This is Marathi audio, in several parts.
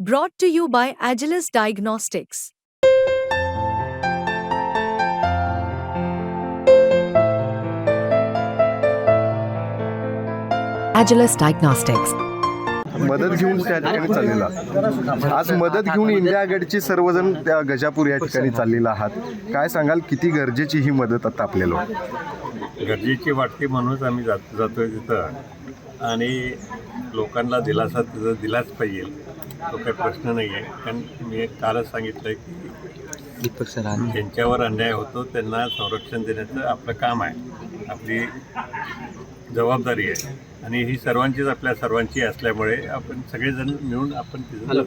Brought to you by Agilus Diagnostics. Agilus Diagnostics. मदत घेऊन त्या ठिकाणी चाललेला. आज मदत घेऊन इंडिया आघाडीचे सर्वजण त्या गजापूर या ठिकाणी चाललेला आहात. काय सांगाल किती गरजेची ही मदत आता आपल्याला? गरजेची वाटते म्हणूनच आम्ही जात जातोय तिथं. आणि लोकांना दिलासा तिथं दिलाच पाहिजे. तो काही प्रश्न नाही आहे कारण मी कालच सांगितलं की ज्यांच्यावर अन्याय होतो त्यांना संरक्षण देण्याचं आपलं काम आहे. आपली जबाबदारी आहे. आणि ही सर्वांचीच आपल्या सर्वांची असल्यामुळे आपण सगळेजण मिळून आपण तिथं.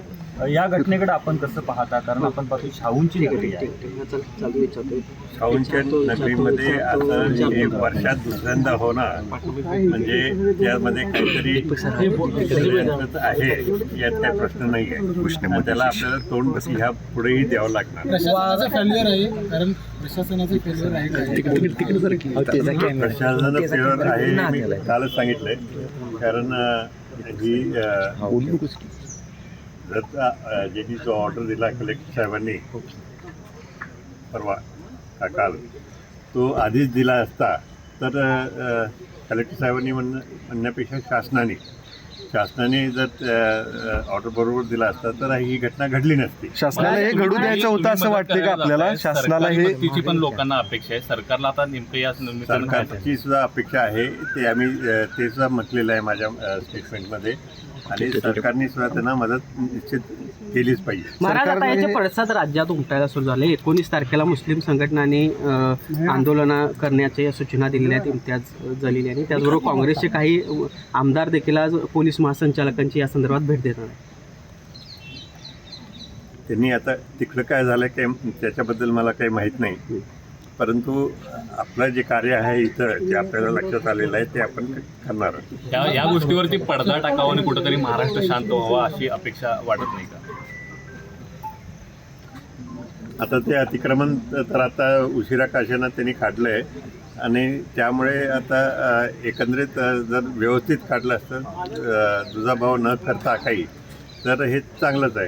या घटनेकडे आपण कसं पाहता? कारण आपण पाहतो शाहूंची नगरी आहे शाहूंच्या नगरीमध्ये आता हे वर्षात दुसऱ्यांदा होणार. म्हणजे त्यामध्ये काहीतरी आहे यात काही प्रश्न नाही आहे मग त्याला आपल्याला तोंड ह्या पुढेही द्यावं लागणार. प्रशासनाचं फेल्युअर आहे कारण प्रशासनाचं फेल्युअर आहे. कालच सांगितलंय कारण ही का, अं, ज्यांनी जो ऑर्डर दिला कलेक्टर साहेबांनी परवा का काल तो आधीच दिला असता तर कलेक्टर साहेबांनी म्हणणं म्हणण्यापेक्षा शासनाने शासनाने जर ऑर्डर बरोबर दिला असता तर ही घटना घडली नसती. शासनाला हे घडू द्यायचं होतं असं वाटते का आपल्याला? शासनाला हे सरकारी पण लोकांना अपेक्षा आहे. सरकारला आता नेमकं या सरकारची सुद्धा अपेक्षा आहे. ते आम्ही ते सुद्धा म्हटलेलं आहे माझ्या स्टेटमेंटमध्ये आणि सरकारने सुद्धा त्यांना मदत निश्चित केलीच पाहिजे. महाराज आता सरकारने याचे हे- पडसाद राज्यात उमटायला सुरू झाले. एकोणीस तारखेला मुस्लिम संघटनांनी आंदोलन करण्याच्या सूचना दिलेल्या आहेत इम्तियाज जलील यांनी त्याचबरोबर काँग्रेसचे काही आमदार देखील आज पोलीस महासंचालकांची या संदर्भात भेट देणार आहेत त्यांनी आता तिकडं काय झालं काय त्याच्याबद्दल मला काही माहीत नाही. परंतु आपलं जे कार्य आहे इथं ते आपल्याला लक्षात आलेलं आहे ते आपण करणार आहोत. या या गोष्टीवरती पडदा टाकावा आणि कुठेतरी महाराष्ट्र शांत व्हावा अशी अपेक्षा वाटत नाही का? आता ते अतिक्रमण तर आता उशिरा काशानं त्यांनी काढलं आहे आणि त्यामुळे आता एकंदरीत जर व्यवस्थित काढलं असतं दुजाभाव न करता काही तर हे चांगलंच आहे.